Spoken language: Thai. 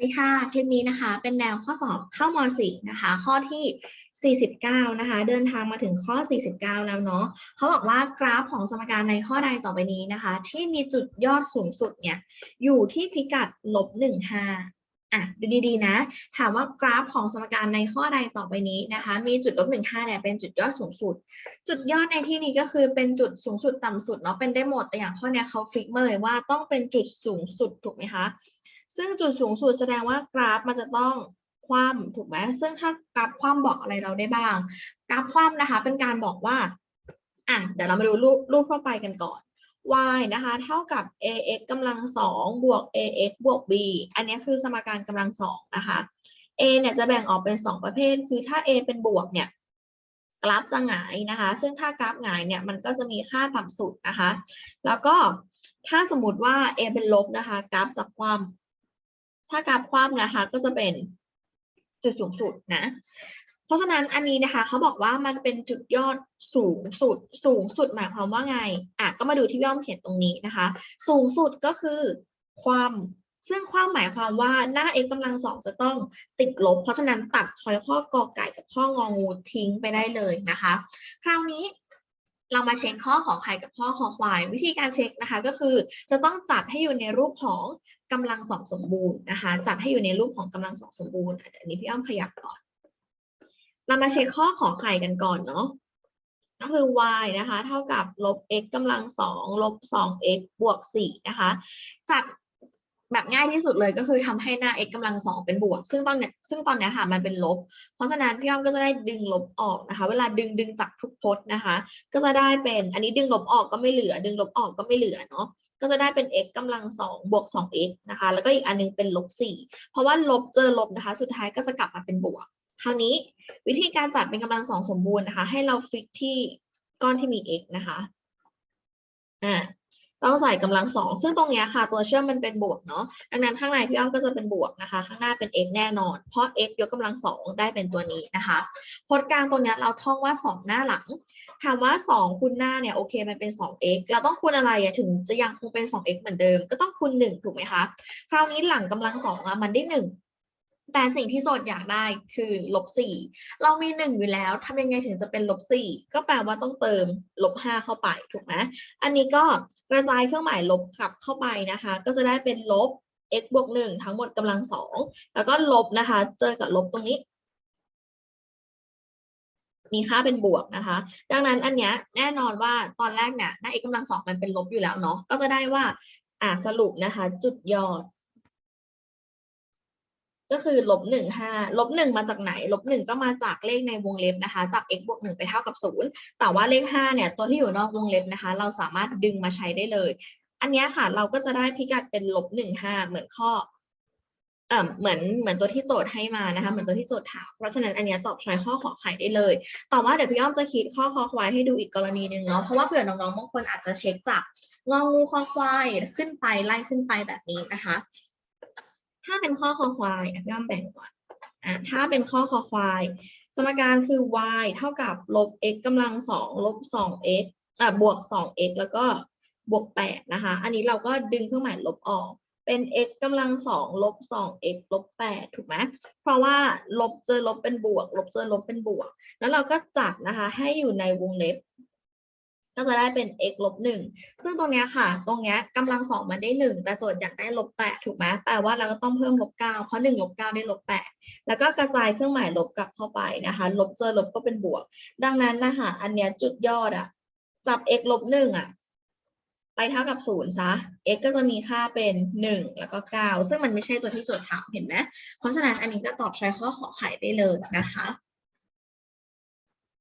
วัสดีค่ะคลิปนี้นะคะ เป็นแนวข้อสอบเข้ามสี่นะคะ ข้อที่ 49 นะคะ เดินทางมาถึงข้อ 49 แล้วเนาะเขาบอกว่ากราฟของสมการในข้อใดต่อไปนี้นะคะ ที่มีจุดยอดสูงสุดเนี่ย อยู่ที่พิกัดลบ15อะดูดีๆนะ ถามว่ากราฟของสมการในข้อใดต่อไปนี้นะคะ มีจุดลบ15เนี่ยเป็นจุดยอดสูงสุด จุดยอดในที่นี้ก็คือเป็นจุดสูงสุดต่ำสุดเนาะเป็นได้หมดแต่อย่างข้อเนี้ยเขาฟิกมาเลยว่าต้องเป็นจุดสูงสุดถูกไหมคะ ซึ่งจุดสูงสุดแสดงว่ากราฟมันจะต้องคว่ำถูกไหมซึ่งถ้ากราฟคว่ำบอกอะไรเราได้บ้าง กราฟคว่ำนะคะ เป็นการบอกว่าอะเดี๋ยวเรามาดูรูปรูปทั่วไปกันก่อน y นะคะ เท่ากับ ax กำลังสองบวก ax บวก b อันนี้คือสมการกำลังสองนะคะ a เนี่ยจะแบ่งออกเป็นสองประเภท คือถ้า a เป็นบวกเนี่ยกราฟจะหงายนะคะ ซึ่งถ้ากราฟหงายเนี่ยมันก็จะมีค่าต่ำสุดนะคะ แล้วก็ถ้าสมมติว่า a เป็นลบนะคะ กราฟจะคว่ำ ถ้ากราฟคว่ำนะคะก็จะเป็นจุดสูงสุดนะ เพราะฉะนั้นอันนี้นะคะเขาบอกว่ามันเป็นจุดยอดสูงสุด สูงสุดหมายความว่าไงอะก็มาดูที่พี่อ้อมเขียนตรงนี้นะคะ สูงสุดก็คือความซึ่งความหมายความว่าหน้า x กำลังสองจะต้องติดลบ เพราะฉะนั้นตัดช้อยข้อกอไก่กับข้ององูทิ้งไปได้เลยนะคะ คราวนี้เรามาเช็คข้อขอไข่กับข้อคอควาย วิธีการเช็คนะคะก็คือจะต้องจัดให้อยู่ในรูปของ กำลังสองสมบูรณ์นะคะจัดให้อยู่ในรูปของกำลังสองสมบูรณ์อะเดี๋ยวนี้พี่อ้อมขยับก่อน เรามาเช็คข้อขอไข่กันก่อนเนาะก็คือ y นะคะ เท่ากับลบ x กำลังสองลบสอง x บวกสี่นะคะ จัด แบบง่ายที่สุดเลยก็คือทำให้หน้า x กำลังสองเป็นบวก ซึ่งตอนเนี้ยซึ่งตอนเนี้ยค่ะมันเป็นลบ เพราะฉะนั้นพี่อ้อมก็จะได้ดึงลบออกนะคะ เวลาดึงดึงจากทุกพจน์นะคะ ก็จะได้เป็นอันนี้ดึงลบออกก็ไม่เหลือ ดึงลบออกก็ไม่เหลือเนาะก็จะได้เป็น x กำลังสองบวกสอง x นะคะ แล้วก็อีกอันนึงเป็นลบสเพราะว่าลบเจอลบนะคะ สุดท้ายก็จะกลับมาเป็นบวกคราวนี้วิธีการจัดเป็นกำลังสองสมบูรณ์นะคะ ให้เราฟิกที่ก้อนที่มี x นะคะอ่า ต้องใส่กำลังสองซึ่งตรงเนี้ยค่ะ ตัวเชื่อมมันเป็นบวกเนาะดังนั้นข้างในพี่อ้อมก็จะเป็นบวกนะคะ ข้างหน้าเป็น x แน่นอน เพราะ x ยกกำลังสองได้เป็นตัวนี้นะคะพจน์กลางตรงเนี้ยเราท่องว่าสองหน้าหลังถามว่าสองคูณหน้าเนี่ยโอเคมันเป็นสอง x เราต้องคูณอะไรอะถึงจะยังคงเป็นสอง x เหมือนเดิม ก็ต้องคูณหนึ่งถูกไหมคะคราวนี้หลังกำลังสองอะมันได้หนึ่ง แต่สิ่งที่โจทย์อยากได้คือลบสี่เรามีหนึ่งอยู่แล้วทำยังไงถึงจะเป็นลบสี่ก็แปลว่าต้องเติมลบห้าเข้าไปถูกไหมอันนี้ก็กระจายเครื่องหมายลบกลับเข้าไปนะคะ ก็จะได้เป็นลบ x บวกหนึ่งทั้งหมดกำลังสองแล้วก็ลบนะคะ เจอกับลบตรงนี้ มีค่าเป็นบวกนะคะ ดังนั้นอันเนี้ยแน่นอนว่าตอนแรกเนี่ยหน้า x กำลังสองมันเป็นลบอยู่แล้วเนาะก็จะได้ว่าอ่าสรุปนะคะ จุดยอด ก็คือลบหนึ่งห้าลบหนึ่งมาจากไหนลบหนึ่งก็มาจากเลขในวงเล็บนะคะ จาก x บวกหนึ่งไปเท่ากับศูนย์แต่ว่าเลขห้าเนี่ย ตัวที่อยู่นอกวงเล็บนะคะ เราสามารถดึงมาใช้ได้เลย อันนี้ค่ะ เราก็จะได้พิกัดเป็นลบหนึ่งห้าเหมือนข้อเอ่อเหมือนเหมือนตัวที่โจทย์ให้มานะคะ เหมือนตัวที่โจทย์ถามเพราะฉะนั้นอันนี้ตอบชอยข้อขอไข่ได้เลยแต่ว่าเดี๋ยวพี่อ้อมจะคิดข้อคอควายให้ดูอีกกรณีหนึ่งเนาะเพราะว่าเผื่อน้องๆบางคนอาจจะเช็คจากงองูคอควายขึ้นไปไล่ขึ้นไปแบบนี้นะคะ ถ้าเป็นข้อคอควายอะพี่อ้อมแบ่งก่อนอะถ้าเป็นข้อคอควาย สมการคือ y เท่ากับลบ x กำลังสองลบสอง x อะบวกสอง x แล้วก็บวกแปดนะคะ อันนี้เราก็ดึงเครื่องหมายลบออก เป็น x กำลังสองลบสอง x ลบแปดถูกไหมเพราะว่าลบเจอลบเป็นบวก ลบเจอลบเป็นบวก แล้วเราก็จัดนะคะให้อยู่ในวงเล็บ ก็จะได้เป็น x ลบหนึ่งซึ่งตรงเนี้ยค่ะ ตรงเนี้ยกำลังสองมันได้หนึ่งแต่โจทย์อยากได้ลบแปดถูกไหมแปลว่าเราก็ต้องเพิ่มลบเก้าเพราะหนึ่งลบเก้าได้ลบแปดแล้วก็กระจายเครื่องหมายลบกลับเข้าไปนะคะ ลบเจอลบก็เป็นบวก ดังนั้นนะคะอันเนี้ยจุดยอดอะจับ x ลบหนึ่งอะไปเท่ากับศูนย์ซะ x ก็จะมีค่าเป็นหนึ่งแล้วก็เก้าซึ่งมันไม่ใช่ตัวที่โจทย์ถามเห็นไหมเพราะฉะนั้นอันนี้ก็ตอบใช้ข้อขอไขได้เลยนะคะ